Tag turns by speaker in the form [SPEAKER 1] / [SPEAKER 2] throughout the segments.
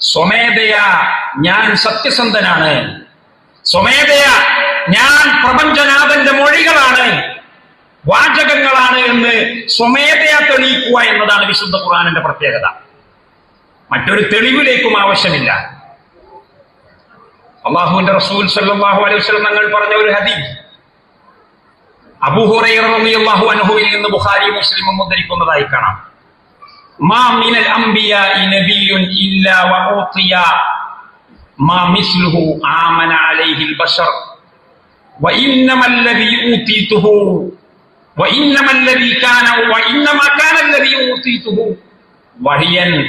[SPEAKER 1] സ്വമേധയാ ഞാൻ സത്യസന്ധനാണ്. സ്വമേധയാ ഞാൻ പ്രപഞ്ചനാഥന്റെ മൊഴികളാണ്. വാചകങ്ങളാണ് എന്ന് സ്വമേധയാ തെളിയിക്കുക എന്നതാണ് വിശുദ്ധ ഖുറാനിന്റെ പ്രത്യേകത. മറ്റൊരു തെളിവിലേക്കും ആവശ്യമില്ല. അള്ളാഹുവിന്റെ റസൂൽ സല്ലാഹു അലൈഹി വസല്ലം തങ്ങൾ പറഞ്ഞ ഒരു ഹദീസ്. അബൂ ഹുറൈറ റളിയല്ലാഹു അൻഹുവിൽ നിന്ന് ബുഖാരി മുസ്ലിം ഉദ്ധരിക്കുന്നതായി കാണാം. ما من الأنبياء نبي إلا وأعطي ما مثله آمن عليه البشر. وإنما الذي أوتيته وإنما الذي كان وإنما كان الذي أوتيته وهيا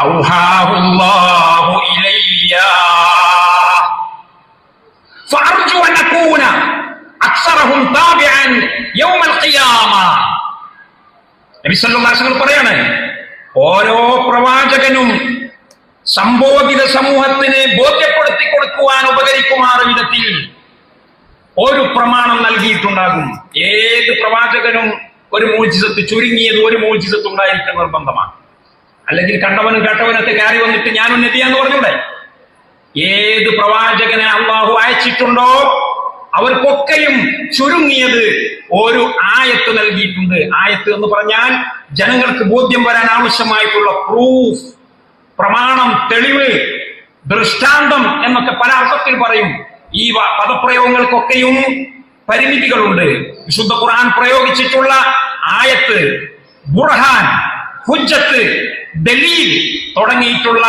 [SPEAKER 1] أوهاه الله إلي. فأرجو أن أكون أكثرهم تابعا يوم القيامة. നബി സല്ലല്ലാഹു അലൈഹി വസല്ലം പറയാണ് ഓരോ പ്രവാചകനും സംബോധിത സമൂഹത്തിനെ ബോധ്യപ്പെടുത്തി കൊടുക്കുവാൻ ഉപകരിക്കുമാറ് വിധത്തിൽ ഒരു പ്രമാണം നൽകിയിട്ടുണ്ടാകും. ഏത് പ്രവാചകനും ഒരു മോചിതത്ത് ചുരുങ്ങിയത് ഒരു മോചിതത്ത് ഉണ്ടായിരിക്കുന്ന നിർബന്ധമാണ്. അല്ലെങ്കിൽ കണ്ടവനും കേട്ടവനൊക്കെ കയറി വന്നിട്ട് ഞാനും നദിയാന്ന് പറഞ്ഞൂടെ? ഏത് പ്രവാചകനെ അള്ളാഹു അയച്ചിട്ടുണ്ടോ അവർക്കൊക്കെയും ചുരുങ്ങിയത് ഒരു ആയത്ത് നൽകിയിട്ടുണ്ട്. ആയത്ത് എന്ന് പറഞ്ഞാൽ ജനങ്ങൾക്ക് ബോധ്യം വരാൻ ആവശ്യമായിട്ടുള്ള പ്രൂഫ് പ്രമാണം തെളിവ് ദൃഷ്ടാന്തം എന്നൊക്കെ പല അർത്ഥത്തിൽ പറയും. ഈ പദപ്രയോഗങ്ങൾക്കൊക്കെയും പരിമിതികളുണ്ട്. വിശുദ്ധ ഖുർആൻ പ്രയോഗിച്ചിട്ടുള്ള ആയത്ത് ബുർഹാൻ ഹുജ്ജത്ത് ദലീൽ തുടങ്ങിയിട്ടുള്ള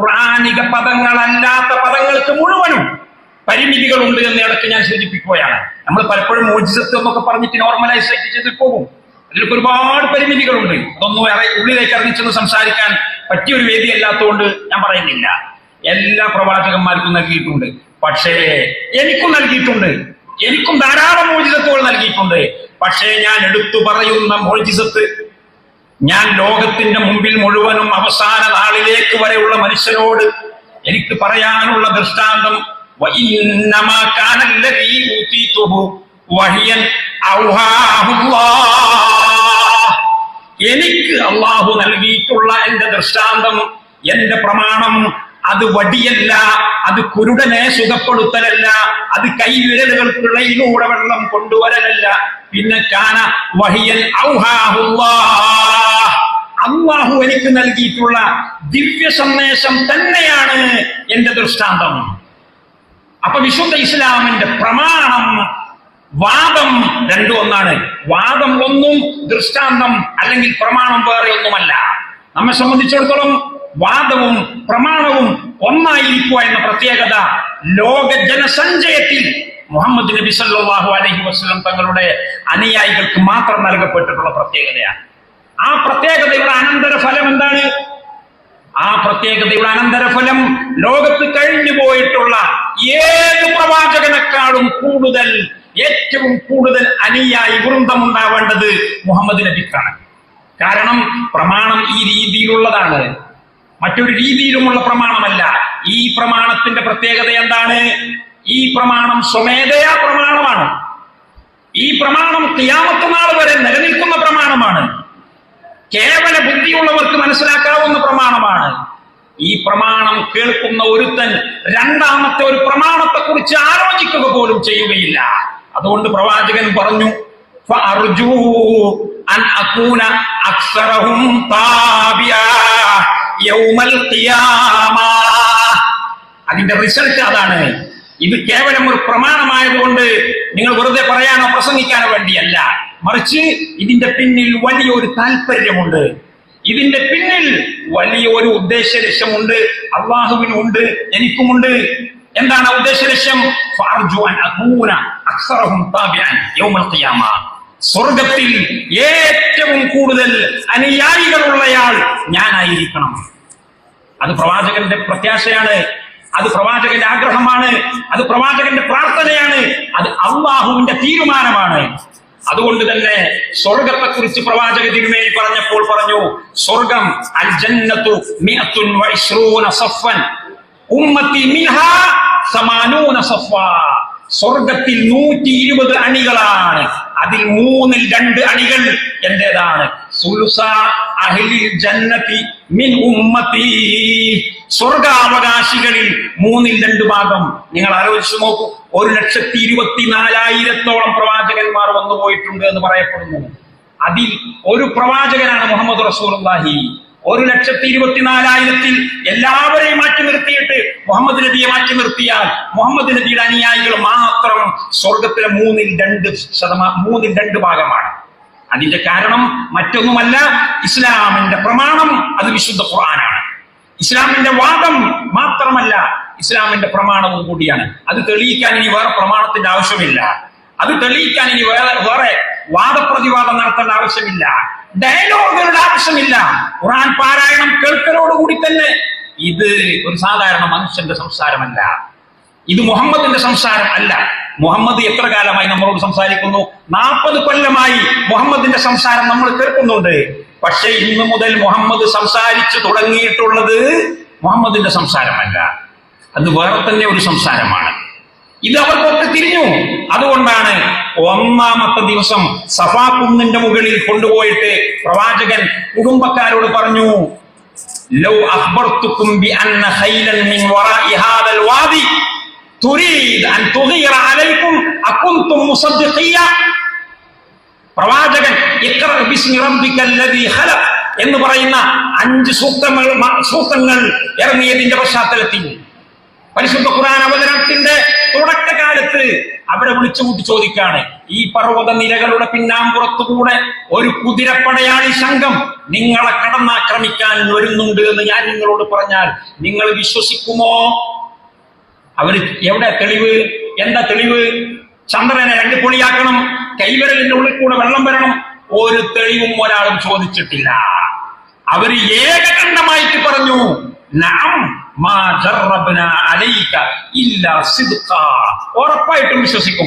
[SPEAKER 1] ഖുർആനിക പദങ്ങളല്ലാത്ത പദങ്ങൾക്ക് മുഴുവനും പരിമിതികളുണ്ട് എന്ന് ഇടയ്ക്ക് ഞാൻ സൂചിപ്പിക്കുകയാണ്. നമ്മൾ പലപ്പോഴും മോചിതത്വം എന്നൊക്കെ പറഞ്ഞിട്ട് നോർമലൈസ് ആയിട്ട് ചെയ്തിട്ട് പോകും. അതിലൊക്കെ ഒരുപാട് പരിമിതികളുണ്ട്. അതൊന്നും ഉള്ളിലേക്ക് ഇറങ്ങിച്ചെന്ന് സംസാരിക്കാൻ പറ്റിയ ഒരു വേദി അല്ലാത്തതുകൊണ്ട് ഞാൻ പറയുന്നില്ല. എല്ലാ പ്രവാചകന്മാർക്കും നൽകിയിട്ടുണ്ട്. പക്ഷേ എനിക്കും നൽകിയിട്ടുണ്ട്. എനിക്കും ധാരാളം മോചിതത്വങ്ങൾ നൽകിയിട്ടുണ്ട്. പക്ഷേ ഞാൻ എടുത്തു പറയുന്ന മോചിസത്ത് ഞാൻ ലോകത്തിന്റെ മുമ്പിൽ മുഴുവനും അവസാന നാളിലേക്ക് വരെയുള്ള മനുഷ്യരോട് എനിക്ക് പറയാനുള്ള ദൃഷ്ടാന്തം وَإِنَّمَا كَانَ الَّذِي أُوتِيتُهُ وَحْيًا أَوْحَاهُ اللَّهُ എനിക്ക് അള്ളാഹു നൽകിയിട്ടുള്ള എന്റെ ദൃഷ്ടാന്തം എന്റെ പ്രമാണം അത് വടിയല്ല അത് കുരുടനെ സുഖപ്പെടുത്തലല്ല അത് കൈവിരലുകൾക്കിടയിലൂടെ വെള്ളം കൊണ്ടുവരലല്ല പിന്നെ കാന വഹിയൻ ഔഹാഹുല്ലാഹ്. അള്ളാഹു എനിക്ക് നൽകിയിട്ടുള്ള ദിവ്യ സന്ദേശം തന്നെയാണ് എന്റെ ദൃഷ്ടാന്തം അപ്പൊ വിശുദ്ധ ഇസ്ലാമിന്റെ പ്രമാണം വാദം രണ്ടും ഒന്നാണ് വാദം ഒന്നും ദൃഷ്ടാന്തം അല്ലെങ്കിൽ പ്രമാണം വേറെ ഒന്നുമല്ല. നമ്മെ സംബന്ധിച്ചിടത്തോളം വാദവും പ്രമാണവും ഒന്നായിരിക്കുക എന്ന പ്രത്യേകത ലോക ജനസഞ്ചയത്തിൽ മുഹമ്മദ് നബി സല്ലാഹു അലഹി വസ്ലം തങ്ങളുടെ അനുയായികൾക്ക് മാത്രം നൽകപ്പെട്ടിട്ടുള്ള പ്രത്യേകതയാണ്. ആ പ്രത്യേകതയുടെ അനന്തര ഫലം എന്താണ്? ആ പ്രത്യേകതയുടെ അനന്തരഫലം ലോകത്ത് കഴിഞ്ഞു പോയിട്ടുള്ള ഏത് പ്രവാചകനെക്കാളും കൂടുതൽ ഏറ്റവും കൂടുതൽ അനുയായി വൃന്ദമുണ്ടാവേണ്ടത് മുഹമ്മദ് നബിക്കാണ്. കാരണം പ്രമാണം ഈ രീതിയിലുള്ളതാണ്. മറ്റൊരു രീതിയിലുമുള്ള പ്രമാണമല്ല. ഈ പ്രമാണത്തിന്റെ പ്രത്യേകത എന്താണ്? ഈ പ്രമാണം സ്വമേധയാ പ്രമാണമാണ്. ഈ പ്രമാണം ക്യാമത്തനാൾ നാൾ വരെ നിലനിൽക്കുന്ന പ്രമാണമാണ്. കേവല ബുദ്ധിയുള്ളവർക്ക് മനസ്സിലാക്കാവുന്ന പ്രമാണമാണ്. ഈ പ്രമാണം കേൾക്കുന്ന ഒരുത്തൻ രണ്ടാമത്തെ ഒരു പ്രമാണത്തെ കുറിച്ച് ആലോചിക്കുക പോലും ചെയ്യുകയില്ല. അതുകൊണ്ട് പ്രവാചകൻ പറഞ്ഞു "ഫഅർജൂ അൻ അകൂന അക്സറഹും താബിയാ യൗമൽ ഖിയാമ." അതിന്റെ റിസൾട്ട് അതാണ്. ഇത് കേവലം ഒരു പ്രമാണമായതുകൊണ്ട് നിങ്ങൾ വെറുതെ പറയാനോ പ്രസംഗിക്കാനോ വേണ്ടിയല്ല. മറിച്ച് ഇതിന്റെ പിന്നിൽ വലിയൊരു താല്പര്യമുണ്ട്. ഇതിന്റെ പിന്നിൽ വലിയ ഒരു ഉദ്ദേശ ലക്ഷ്യമുണ്ട് അള്ളാഹുവിനും ഉണ്ട് എനിക്കുമുണ്ട് എന്താണ് ഉദ്ദേശ ലക്ഷ്യം സ്വർഗത്തിൽ ഏറ്റവും കൂടുതൽ അനുയായികളുള്ളയാൾ ഞാനായിരിക്കണം. അത് പ്രവാചകന്റെ പ്രത്യാശയാണ്. അത് പ്രവാചകന്റെ ആഗ്രഹമാണ്. അത് പ്രവാചകന്റെ പ്രാർത്ഥനയാണ്. അത് അള്ളാഹുവിന്റെ തീരുമാനമാണ്. അതുകൊണ്ട് തന്നെ സ്വർഗത്തെ കുറിച്ച് പ്രവാചക തിരുമേനി പറഞ്ഞപ്പോൾ പറഞ്ഞു സ്വർഗം അൽ ജന്നത്തു ഉമ്മത്തി മിൻഹാ സമാനൂന സ്വർഗത്തിൽ നൂറ്റി ഇരുപത് അണികളാണ്. അതിൽ മൂന്നിൽ രണ്ട് അണികൾ എന്റേതാണ്? മിൻ ഉമ്മത്തി. സ്വർഗാവകാശികളിൽ മൂന്നിൽ രണ്ട് ഭാഗം. നിങ്ങൾ ആലോചിച്ചു നോക്കൂ ഒരു ലക്ഷത്തി ഇരുപത്തിനാലായിരത്തോളം പ്രവാചകന്മാർ വന്നു പോയിട്ടുണ്ട് എന്ന് പറയപ്പെടുന്നു. അതിൽ ഒരു പ്രവാചകനാണ് മുഹമ്മദ് റസൂർഹി ഒരു ലക്ഷത്തി ഇരുപത്തിനാലായിരത്തിൽ എല്ലാവരെയും മാറ്റി നിർത്തിയിട്ട് മുഹമ്മദ് നബിയെ മാറ്റി നിർത്തിയാൽ മുഹമ്മദ് നബിയുടെ അനുയായികൾ മാത്രം സ്വർഗത്തിലെ മൂന്നിൽ രണ്ട് ശതമാ മൂന്നിൽ രണ്ട് ഭാഗമാണ്. അതിന്റെ കാരണം മറ്റൊന്നുമല്ല ഇസ്ലാമിന്റെ പ്രമാണം അത് വിശുദ്ധ ഖുർആനാണ്. ഇസ്ലാമിന്റെ വാദം മാത്രമല്ല ഇസ്ലാമിന്റെ പ്രമാണവും കൂടിയാണ്. അത് തെളിയിക്കാൻ ഇനി വേറെ പ്രമാണത്തിന്റെ ആവശ്യമില്ല. അത് തെളിയിക്കാൻ ഇനി വേറെ വേറെ വാദപ്രതിവാദം നടത്തേണ്ട ആവശ്യമില്ല. ഡയലോഗുകളുടെ ആവശ്യമില്ല. ഖുറാൻ പാരായണം കേൾക്കലോടുകൂടി തന്നെ ഇത് ഒരു സാധാരണ മനുഷ്യന്റെ സംസാരമല്ല. ഇത് മുഹമ്മദിന്റെ സംസാരം അല്ല. മുഹമ്മദ് എത്ര കാലമായി നമ്മളോട് സംസാരിക്കുന്നു? നാൽപ്പത് കൊല്ലമായി മുഹമ്മദിന്റെ സംസാരം നമ്മൾ കേൾക്കുന്നുണ്ട്. പക്ഷെ ഇന്ന് മുതൽ മുഹമ്മദ് സംസാരിച്ചു തുടങ്ങിയിട്ടുള്ളത് മുഹമ്മദിന്റെ സംസാരമല്ല. അത് വേറെ തന്നെ ഒരു സംസാരമാണ്. ഇത് അവർക്കൊക്കെ തിരിഞ്ഞു. അതുകൊണ്ടാണ് ഒന്നാമത്തെ ദിവസം സഫാ കുന്നിന്റെ മുകളിൽ കൊണ്ടുപോയിട്ട് പ്രവാചകൻ കുടുംബക്കാരോട് പറഞ്ഞു ലൗ അഖ്ബർതുക്കും ബി അന്ന ഖൈലൻ മിൻ വറാഇ ഹാദൽ വാദി തുരീദ് അൻ തുഗീറ അലൈക്കും അകുൻതും മുസദ്ദിഖിയ പ്രവാചകൻ ഇഖ്റ ബിസ്മി റബ്ബിക്കൽ ലദീ ഖലഖ് എന്ന് പറയുന്ന അഞ്ച് സൂക്തങ്ങൾ സൂക്തങ്ങൾ ഇറങ്ങിയതിന്റെ പശ്ചാത്തലത്തിൽ പരിശുദ്ധ ഖുർആൻ അവതരണത്തിന്റെ തുടക്കകാലത്ത് അവരെ വിളിച്ചു കൂട്ടി ചോദിക്കാണ് ഈ പർവത നിരകളുടെ പിന്നാമ്പുറത്തുകൂടെ ഒരു കുതിരപ്പടയാളി സംഘം നിങ്ങളെ കടന്നാക്രമിക്കാൻ വരുന്നുണ്ട് എന്ന് ഞാൻ നിങ്ങളോട് പറഞ്ഞാൽ നിങ്ങൾ വിശ്വസിക്കുമോ? അവർ എവിടെ തെളിവ്? എന്താ തെളിവ്? ചന്ദ്രനെ രണ്ട് പൊളിയാക്കണം കൈവരലിന്റെ ഉള്ളിൽ കൂടെ വെള്ളം വരണം. ഒരു തെളിവും ഒരാളും ചോദിച്ചിട്ടില്ല. അവർ ഏകകണ്ഠമായിട്ട് പറഞ്ഞു ഉറപ്പായിട്ടും വിശ്വസിക്കും.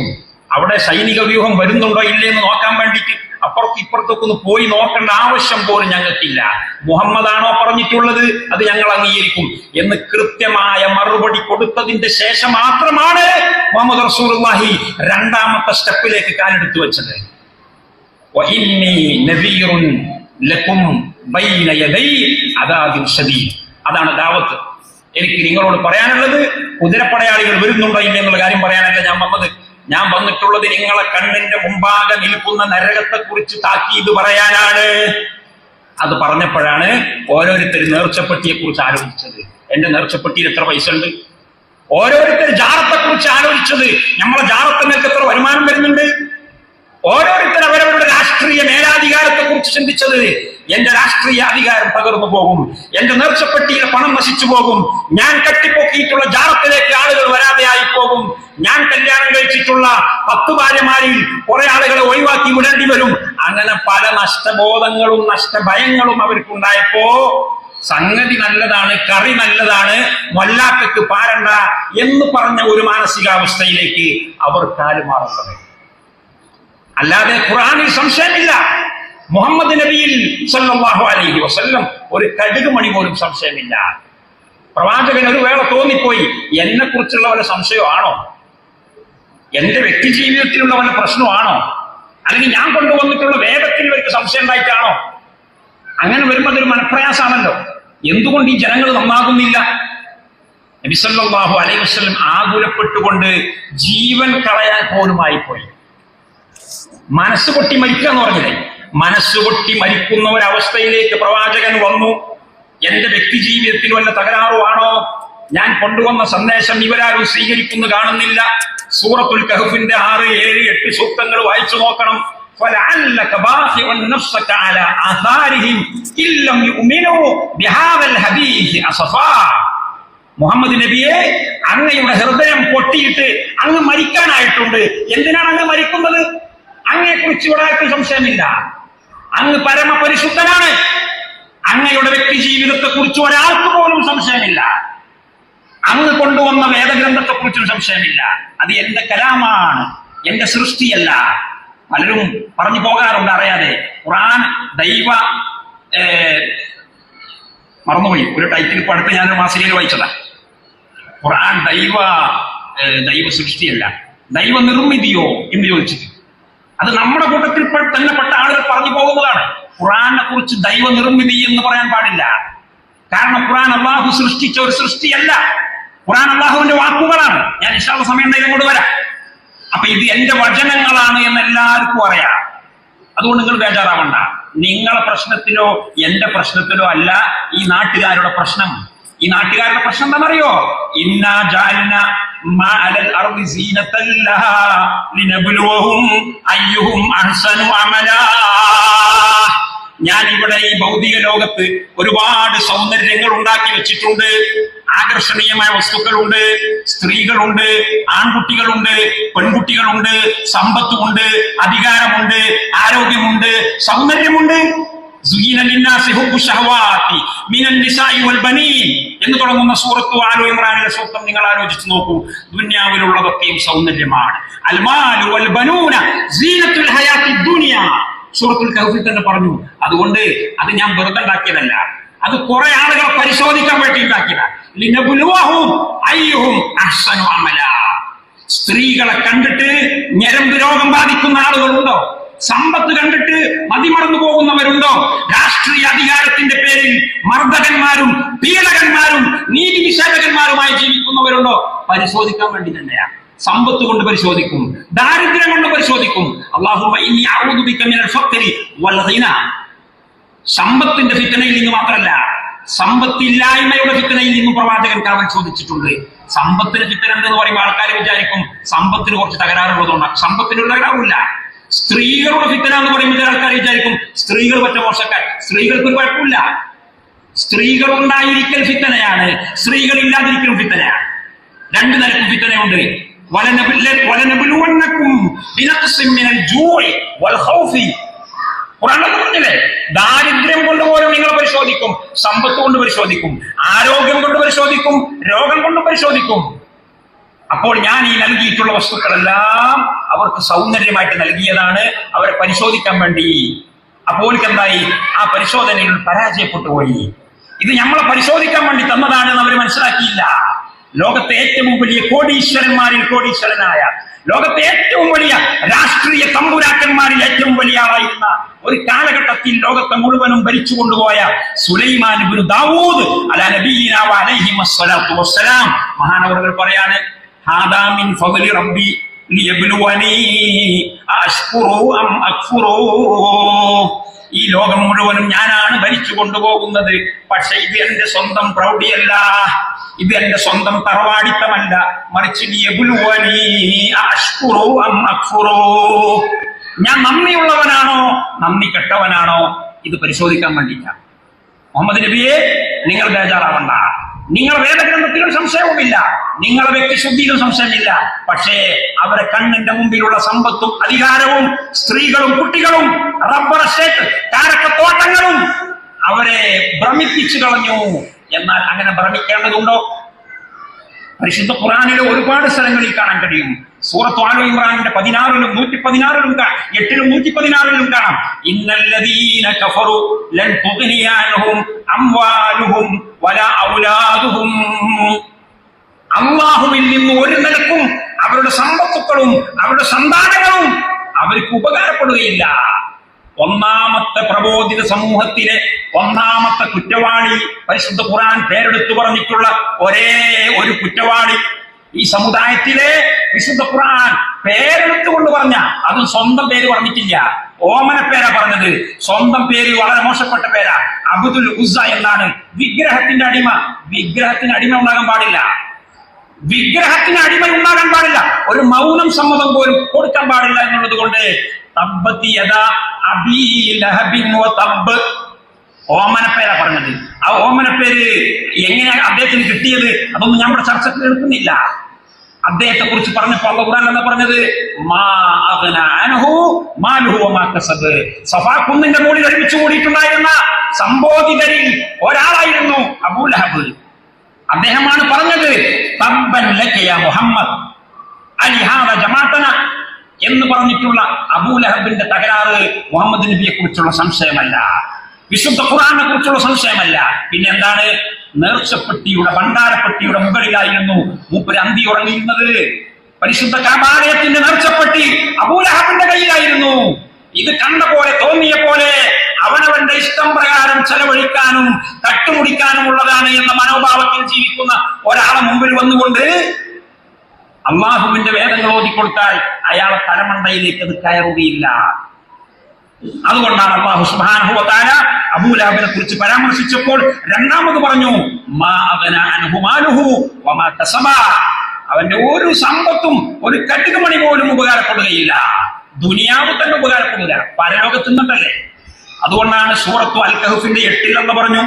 [SPEAKER 1] അവിടെ സൈനിക വ്യൂഹം വരുന്നുണ്ടോ ഇല്ലേ എന്ന് നോക്കാൻ വേണ്ടിയിട്ട് അപ്പുറത്ത് ഇപ്പുറത്തൊക്കെ ഒന്ന് പോയി നോക്കേണ്ട ആവശ്യം പോലും ഞങ്ങൾക്കില്ല. മുഹമ്മദാണോ പറഞ്ഞിട്ടുള്ളത്? അത് ഞങ്ങൾ അംഗീകരിക്കും. എന്ന് കൃത്യമായ മറുപടി കൊടുത്തതിന്റെ ശേഷം മാത്രമാണ് മുഹമ്മദ് റസൂർഹി രണ്ടാമത്തെ സ്റ്റെപ്പിലേക്ക് കാലെടുത്തു വെച്ചത്. അതാദ്യം അതാദിൻ ഷദീദ്. അതാണ് ദാവത്ത്. എനിക്ക് നിങ്ങളോട് പറയാനുള്ളത് കുതിരപ്പടയാളികൾ വരുന്നുണ്ടോ ഇല്ല എന്നുള്ള കാര്യം പറയാനല്ല ഞാൻ വന്നത്. ഞാൻ വന്നിട്ടുള്ളത് നിങ്ങളെ കണ്ണിന്റെ മുമ്പാകെ നിൽക്കുന്ന നരകത്തെ കുറിച്ച് താക്കീത് പറയാനാണ്. അത് പറഞ്ഞപ്പോഴാണ് ഓരോരുത്തർ നേർച്ചപ്പെട്ടിയെ കുറിച്ച് ആലോചിച്ചത്. എന്റെ നേർച്ചപ്പെട്ടിയിൽ എത്ര പൈസ ഉണ്ട് ഓരോരുത്തർ ജാറത്തെ കുറിച്ച് ആലോചിച്ചത്. നമ്മളെ ജാറത്തെ എത്ര വരുമാനം വരുന്നുണ്ട്? ഓരോരുത്തർ അവരവരുടെ രാഷ്ട്രീയ മേലാധികാരത്തെ കുറിച്ച് ചിന്തിച്ചത് എന്റെ രാഷ്ട്രീയ അധികാരം പകർന്നു പോകും. എന്റെ നേർച്ചപ്പെട്ടിയിലെ പണം നശിച്ചു പോകും. ഞാൻ കട്ടിപ്പൊക്കിയിട്ടുള്ള ജാറത്തിലേക്ക് ആളുകൾ വരാതെയായി പോകും. ഞാൻ കല്യാണം കഴിച്ചിട്ടുള്ള പത്ത് ഭാര്യമാരിൽ കുറെ ആളുകളെ ഒഴിവാക്കി വിടേണ്ടി വരും. അങ്ങനെ പല നഷ്ടബോധങ്ങളും നഷ്ടഭയങ്ങളും അവർക്കുണ്ടായപ്പോ സംഗതി നല്ലതാണ് കറി നല്ലതാണ് മൊല്ലാക്കക്ക് പാരണ്ട എന്ന് പറഞ്ഞ ഒരു മാനസികാവസ്ഥയിലേക്ക് അവർ കാലുമാറുന്നത് അല്ലാതെ ഖുർആനിൽ സംശയമില്ല. മുഹമ്മദ് നബിയിൽ സല്ലല്ലാഹു അലൈഹി വസല്ലം ഒരു കടുക് മണി പോലും സംശയമില്ല. പ്രവാചകൻ ഒരു വേള തോന്നിപ്പോയി. എന്നെ കുറിച്ചുള്ള വല്ല സംശയമാണോ എന്റെ വ്യക്തി ജീവിതത്തിലുള്ള വല്ല പ്രശ്നമാണോ? അല്ലെങ്കിൽ ഞാൻ കൊണ്ടുവന്നിട്ടുള്ള വേദത്തിൽ ഇവർക്ക് സംശയം ഉണ്ടായിട്ടാണോ? അങ്ങനെ വരുമ്പോൾ അതൊരു മനപ്രയാസമാണല്ലോ. എന്തുകൊണ്ട് ഈ ജനങ്ങൾ നന്നാകുന്നില്ല? നബി സല്ലല്ലാഹു അലൈഹി വസല്ലം ആകുലപ്പെട്ടുകൊണ്ട് ജീവൻ കളയാൻ പോലുമായി പോയി മനസ്സ് പൊട്ടി മരിക്കുക എന്ന് പറഞ്ഞില്ലേ? മനസ്സ് പൊട്ടി മരിക്കുന്ന ഒരവസ്ഥയിലേക്ക് പ്രവാചകൻ വന്നു. എന്റെ വ്യക്തി ജീവിതത്തിൽ വല്ല തകരാറുമാണോ ഞാൻ കൊണ്ടുവന്ന സന്ദേശം ഇവരാരും സ്വീകരിക്കുന്നു കാണുന്നില്ല. സൂറത്തുൽ കഹുഫിന്റെ ആറ് ഏഴ് എട്ട് സൂക്തങ്ങൾ വായിച്ചു നോക്കണം. മുഹമ്മദ് നബിയെ അങ്ങയുടെ ഹൃദയം പൊട്ടിയിട്ട് അങ്ങ് മരിക്കാനായിട്ടുണ്ട്. എന്തിനാണ് അങ്ങ് മരിക്കുന്നത്? അങ്ങയെ കുറിച്ച് ഇവിടെ ആർക്കും സംശയമില്ല. അങ്ങ് പരമപരിശുദ്ധനാണ്. അങ്ങയുടെ വ്യക്തി ജീവിതത്തെ കുറിച്ച് ഒരാൾക്ക് പോലും സംശയമില്ല. അങ്ങ് കൊണ്ടുവന്ന വേദഗ്രന്ഥത്തെ കുറിച്ചും സംശയമില്ല. അത് എന്റെ കലാമാണ് എന്റെ സൃഷ്ടിയല്ല. പലരും പറഞ്ഞു പോകാറുണ്ട് അറിയാതെ. ഖുറാൻ ദൈവ മറന്നുപോയി. ഒരു ടൈറ്റിൽ അടുത്ത് ഞാനൊരു മാസികയിൽ വായിച്ചതാ. ഖുറാൻ ദൈവ ദൈവ സൃഷ്ടിയല്ല. ദൈവ നിർമ്മിതിയോ എന്ന് ചോദിച്ചിട്ട്. അത് നമ്മുടെ കൂട്ടത്തിൽ തന്നെ പെട്ട ആളുകൾ പറഞ്ഞു പോകുന്നതാണ്. ഖുറാനെ കുറിച്ച് ദൈവ നിർമ്മിതി എന്ന് പറയാൻ പാടില്ല. കാരണം ഖുറാൻ അള്ളാഹു സൃഷ്ടിച്ച ഒരു സൃഷ്ടിയല്ല. ഖുറാൻ അള്ളാഹുവിന്റെ വാക്കുകളാണ്. ഞാൻ ഇഷ്ടമുള്ള സമയം ഉണ്ടെങ്കിൽ കൊണ്ടുവരാം വരാം. അപ്പൊ ഇത് എന്റെ വചനങ്ങളാണ് എന്ന് എല്ലാവർക്കും അറിയാം. അതുകൊണ്ട് നിങ്ങൾ ബേജാറാവണ്ട. നിങ്ങളെ പ്രശ്നത്തിലോ എന്റെ പ്രശ്നത്തിലോ അല്ല ഈ നാട്ടുകാരുടെ പ്രശ്നം. ഈ നാട്ടുകാരുടെ പ്രശ്നം എന്താണെന്നറിയോ? ഇന്ന ജാലിന അലൽ അർദി സീനത്തൻ ലഹാ ലിനബ്ലുവഹും അയ്യുഹും അഹ്സനു അമലാ ഞാൻ ഇവിടെ ഈ ഭൗതിക ലോകത്ത് ഒരുപാട് സൗന്ദര്യങ്ങൾ ഉണ്ടാക്കി വെച്ചിട്ടുണ്ട്. ആകർഷണീയമായ വസ്തുക്കളുണ്ട് സ്ത്രീകളുണ്ട് ആൺകുട്ടികളുണ്ട് പെൺകുട്ടികളുണ്ട് സമ്പത്തുമുണ്ട് അധികാരമുണ്ട് ആരോഗ്യമുണ്ട് സൗന്ദര്യമുണ്ട്. زُيِّنَ لِلنَّاسِ حُبُّ الشَّهَوَاتِ مِنَ النِّسَاءِ وَالْبَنِينَ എന്ന് തുടങ്ങുന്ന സൂറത്ത് ആലു ഇമ്രാനിലെ സൂക്തം നിങ്ങൾ ആലോചിച്ച് നോക്കൂ ദുന്യാവിലുള്ളതൊക്കെയും സൗന്ദര്യമാണ് അൽമാലു വൽ ബനൂന സീനത്തുൽ ഹയാത്തി ദുനിയ സൂറത്തുൽ കഹഫിൽ തന്നെ പറഞ്ഞു അതുകൊണ്ട് അത് ഞാൻ വെറുതെ ഉണ്ടാക്കിയതല്ല അത് കുറെ ആളുകളെ പരിശോധിക്കാൻ വേണ്ടി ഉണ്ടാക്കിയതാണ് ലിനബുലുവഹും അയ്യുഹും അഹ്സനു അമല സ്ത്രീകളെ കണ്ടിട്ട് ഞരമ്പ് രോഗം ബാധിക്കുന്ന ആളുകളുണ്ടോ സമ്പത്ത് കണ്ടിട്ട് മതിമറന്നു പോകുന്നവരുണ്ടോ? രാഷ്ട്രീയ അധികാരത്തിന്റെ പേരിൽ മർദ്ദകന്മാരും പീഡകന്മാരും നീതി നിഷേധകന്മാരുമായി ജീവിക്കുന്നവരുണ്ടോ? പരിശോധിക്കാൻ വേണ്ടി തന്നെയാണ് സമ്പത്ത് കൊണ്ട് പരിശോധിക്കും ദാരിദ്ര്യം കൊണ്ട് പരിശോധിക്കും. അള്ളാഹു സമ്പത്തിന്റെ ഫിത്തനയിൽ നിന്ന് മാത്രമല്ല സമ്പത്തില്ലായ്മയുടെ ഫിത്തനയിൽ നിന്നും പ്രവാചകൻ കാവൽ ചോദിച്ചിട്ടുണ്ട് സമ്പത്തിന് ഫിത്തന എന്ന് പറയുമ്പോൾ ആൾക്കാർ വിചാരിക്കും സമ്പത്തിന് കുറച്ച് തകരാറുള്ളതുകൊണ്ടാണ്. സമ്പത്തിന് ഒരു തകരാറില്ല സ്ത്രീകളുടെ ഫിത്തന എന്ന് പറയുമ്പോൾ ആൾക്കാർ വിചാരിക്കും സ്ത്രീകൾ പറ്റ മോശക്കാർ. സ്ത്രീകൾക്ക് ഒരു കുഴപ്പമില്ല സ്ത്രീകൾ ഉണ്ടായിരിക്കൽ ഫിത്തനയാണ് സ്ത്രീകൾ ഇല്ലാതിരിക്കലും ഫിത്തനയാണ് രണ്ടു തരത്തിൽ ഫിത്തനയുണ്ട് ദാരിദ്ര്യം കൊണ്ട് പോലും നിങ്ങൾ പരിശോധിക്കും സമ്പത്ത് കൊണ്ട് പരിശോധിക്കും ആരോഗ്യം കൊണ്ട് പരിശോധിക്കും രോഗം കൊണ്ട് പരിശോധിക്കും. അപ്പോൾ ഞാൻ ഈ നൽകിയിട്ടുള്ള വസ്തുക്കളെല്ലാം അവർക്ക് സൗന്ദര്യമായിട്ട് നൽകിയതാണ് അവരെ പരിശോധിക്കാൻ വേണ്ടി. അപ്പോൾ എന്തായി ആ പരിശോധനയിൽ പരാജയപ്പെട്ടു പോയി ഇത് നമ്മളെ പരിശോധിക്കാൻ വേണ്ടി തന്നതാണെന്ന് അവർ മനസ്സിലാക്കിയില്ല. ലോകത്തെ ഏറ്റവും വലിയ കോടീശ്വരന്മാരിൽ കോടീശ്വരനായ ലോകത്തെ ഏറ്റവും വലിയ രാഷ്ട്രീയ തമ്പുരാക്കന്മാരിൽ ഏറ്റവും വലിയ ആളായിരുന്ന ഒരു കാലഘട്ടത്തിൽ ലോകത്തെ മുഴുവനും ഭരിച്ചു കൊണ്ടുപോയ സുലൈമാൻ ഇബ്നു ദാവൂദ് അലാ നബീനാവ് അലൈഹി വസ്സലാം. മഹാനവറുകൾ പറയാണ് ഹാദാ ഫവലി റബ്ബി ഈ ലോകം മുഴുവനും ഞാനാണ് ഭരിച്ചു കൊണ്ടുപോകുന്നത്. പക്ഷെ ഇത് എന്റെ സ്വന്തം പ്രൗഢിയല്ല. ഇത് എന്റെ സ്വന്തം തറവാടിത്തമല്ല. മറിച്ച് ഞാൻ നന്ദിയുള്ളവനാണോ? നന്ദി കെട്ടവനാണോ? ഇത് പരിശോധിക്കാൻ വേണ്ടിയിട്ടാണ്. മുഹമ്മദ് നബിയെ നിങ്ങൾ ബേജാറാവണ്ട. നിങ്ങൾ വേദഗ്രന്ഥത്തിലും സംശയവുമില്ല. നിങ്ങൾ വ്യക്തിശുദ്ധിയിലും സംശയമില്ല. പക്ഷേ അവരെ കണ്ണിന്റെ മുമ്പിലുള്ള സമ്പത്തും അധികാരവും സ്ത്രീകളും കുട്ടികളും റബ്ബർ എസ്റ്റേറ്റ് കാരക്കത്തോട്ടങ്ങളും അവരെ ഭ്രമിപ്പിച്ചു കളഞ്ഞു. എന്നാൽ അങ്ങനെ ഭ്രമിക്കേണ്ടതുണ്ടോ? പരിശുദ്ധ ഖുറാനിലെ ഒരുപാട് സ്ഥലങ്ങളിൽ കാണാൻ കഴിയും. സൂറത്ത് ആലു ഇമ്രാനിന്റെ പതിനാറിലും നൂറ്റി പതിനാറിലും എട്ടിലും നൂറ്റി പതിനാറിലും കാണാം കഫറു ലൻ അംവാലുഹും വലാ ഔലാദുഹും. അള്ളാഹുവിൽ നിന്ന് ഒരു നിലക്കും അവരുടെ സമ്പത്തുക്കളും അവരുടെ സന്താനങ്ങളും അവർക്ക് ഉപകാരപ്പെടുകയില്ല. ഒന്നാമത്തെ പ്രബോധിത സമൂഹത്തിലെ ഒന്നാമത്തെ കുറ്റവാളി പരിശുദ്ധ ഖുറാൻ പേരെടുത്തു പറഞ്ഞിട്ടുള്ള ഒരേ ഒരു കുറ്റവാളി ഈ സമുദായത്തിലെ വിശുദ്ധ ഖുർആൻ പേരെടുത്തുകൊണ്ട് പറഞ്ഞ അതും സ്വന്തം പേര് പറഞ്ഞിട്ടില്ല. ഓമന പേരാ പറഞ്ഞത്. സ്വന്തം പേര് വളരെ മോശപ്പെട്ട പേരാ. അബുദുൽ ഉസ എന്നാണ്. വിഗ്രഹത്തിന്റെ അടിമ. വിഗ്രഹത്തിന് അടിമ ഉണ്ടാകാൻ പാടില്ല. വിഗ്രഹത്തിന് അടിമ ഉണ്ടാകാൻ പാടില്ല. ഒരു മൗനം സമ്മതം പോലും കൊടുക്കാൻ പാടില്ല എന്നുള്ളത് കൊണ്ട് തബ്ബത്തി അബീ ലഹബിൻ തബ്ബ്. ഓമനപ്പേരാ പറഞ്ഞത്. ആ ഓമനപ്പേര് എങ്ങനെയാണ് അദ്ദേഹത്തിന് കിട്ടിയത്? അതൊന്നും നമ്മുടെ ചർച്ചക്ക് എടുക്കുന്നില്ല. അദ്ദേഹത്തെ കുറിച്ച് പറഞ്ഞപ്പോ അള്ള എന്താ പറഞ്ഞത്? മാ അഗ്ന അൻഹു മാലുഹു വമാ കസബ്. സഫാ കുന്നിന്റെ മുകളിൽ ഒരുമിച്ച് കൂടിയിട്ടുണ്ടായിരുന്ന സംബോധികരിൽ ഒരാളായിരുന്നു അബൂലഹബ് അദ്ദേഹമാണ് പറഞ്ഞത് തബ്ബൻ മുഹമ്മദ് ജമാഅത്തന എന്ന് പറഞ്ഞിട്ടുള്ള അബൂലഹബിന്റെ തകരാറ് മുഹമ്മദ് നബിയെ കുറിച്ചുള്ള സംശയമല്ല. വിശുദ്ധ ഖുറാനെ കുറിച്ചുള്ള സംശയമല്ല. പിന്നെ എന്താണ്? നേർച്ചപ്പെട്ടിയുടെ ഭണ്ഡാരപ്പെട്ടിയുടെ മുകളിലായിരുന്നു മൂപ്പര് അന്തി ഉറങ്ങിയിരുന്നത്. പരിശുദ്ധ കാബാലയത്തിന്റെ നേർച്ചപ്പെട്ടി അബൂലഹബിന്റെ കയ്യിലായിരുന്നു. ഇത് കണ്ട പോലെ തോന്നിയ പോലെ അവനവന്റെ ഇഷ്ടം പ്രകാരം ചെലവഴിക്കാനും തട്ടുമുടിക്കാനും ഉള്ളതാണ് എന്ന മനോഭാവത്തിൽ ജീവിക്കുന്ന ഒരാളെ മുമ്പിൽ വന്നുകൊണ്ട് അള്ളാഹുവിന്റെ വേദങ്ങൾ ഓതിക്കൊടുത്താൽ അയാളെ തലമണ്ടയിലേക്ക് അത് കയറുകയില്ല. അതുകൊണ്ടാണ് അള്ളാഹു സുബാനുഹുവത്താല അബൂലാബിനെ കുറിച്ച് പരാമർശിച്ചപ്പോൾ രണ്ടാമത് പറഞ്ഞു അവന്റെ ഒരു സമ്പത്തും ഒരു കട്ടികമണി പോലും ഉപകാരപ്പെടുകയില്ല. ദുനിയാവ് തന്നെ ഉപകാരപ്പെടുക പരലോകത്ത് നിന്നല്ലേ അതുകൊണ്ടാണ് സൂറത്തു അൽ കഹഫിന്റെ എട്ടിൽ എന്ന് പറഞ്ഞു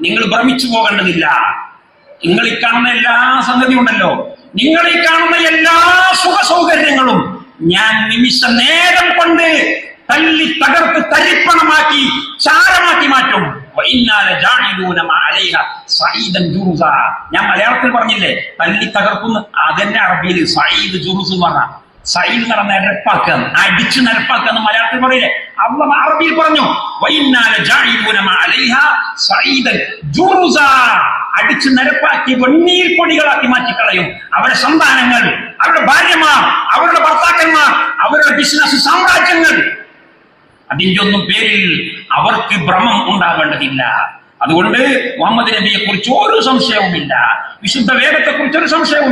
[SPEAKER 1] നിങ്ങൾ ഭ്രമിച്ചു പോകേണ്ടതില്ല. നിങ്ങൾ ഈ കാണുന്ന എല്ലാ സംഗതി ഉണ്ടല്ലോ. നിങ്ങൾ ഈ കാണുന്ന എല്ലാ സുഖ സൗകര്യങ്ങളും ഞാൻ നിമിഷ നേരം കൊണ്ട് തല്ലി തകർത്ത് തരിപ്പണമാക്കി ചാരമാക്കി മാറ്റും. ഞാൻ മലയാളത്തിൽ പറഞ്ഞില്ലേ തല്ലി തകർക്കുന്ന അതന്നെ അറബിയിൽ സയ്യിദ് ജുറുസ് എന്ന് പറഞ്ഞ. സൈഡ് പറഞ്ഞ നിരപ്പാക്കുക അടിച്ചു നിരപ്പാക്കുക എന്ന് മലയാളത്തിൽ പറയില്ലേ? അള്ള അറബിയിൽ പറഞ്ഞു. അടിച്ചു നിരപ്പാക്കി വെണ്ണീർ പൊടികളാക്കി മാറ്റിക്കളയും. അവരുടെ സന്താനങ്ങൾ അവരുടെ ഭാര്യമാർ അവരുടെ ഭർത്താക്കന്മാർ അവരുടെ ബിസിനസ് സാമ്രാജ്യങ്ങൾ. അതിന്റെ ഒന്നും പേരിൽ അവർക്ക് ഭ്രമം ഉണ്ടാവേണ്ടതില്ല അതുകൊണ്ട് മുഹമ്മദ് നബിയെ കുറിച്ച് ഒരു സംശയവുമില്ല. വിശുദ്ധ വേദത്തെ കുറിച്ച് ഒരു സംശയവും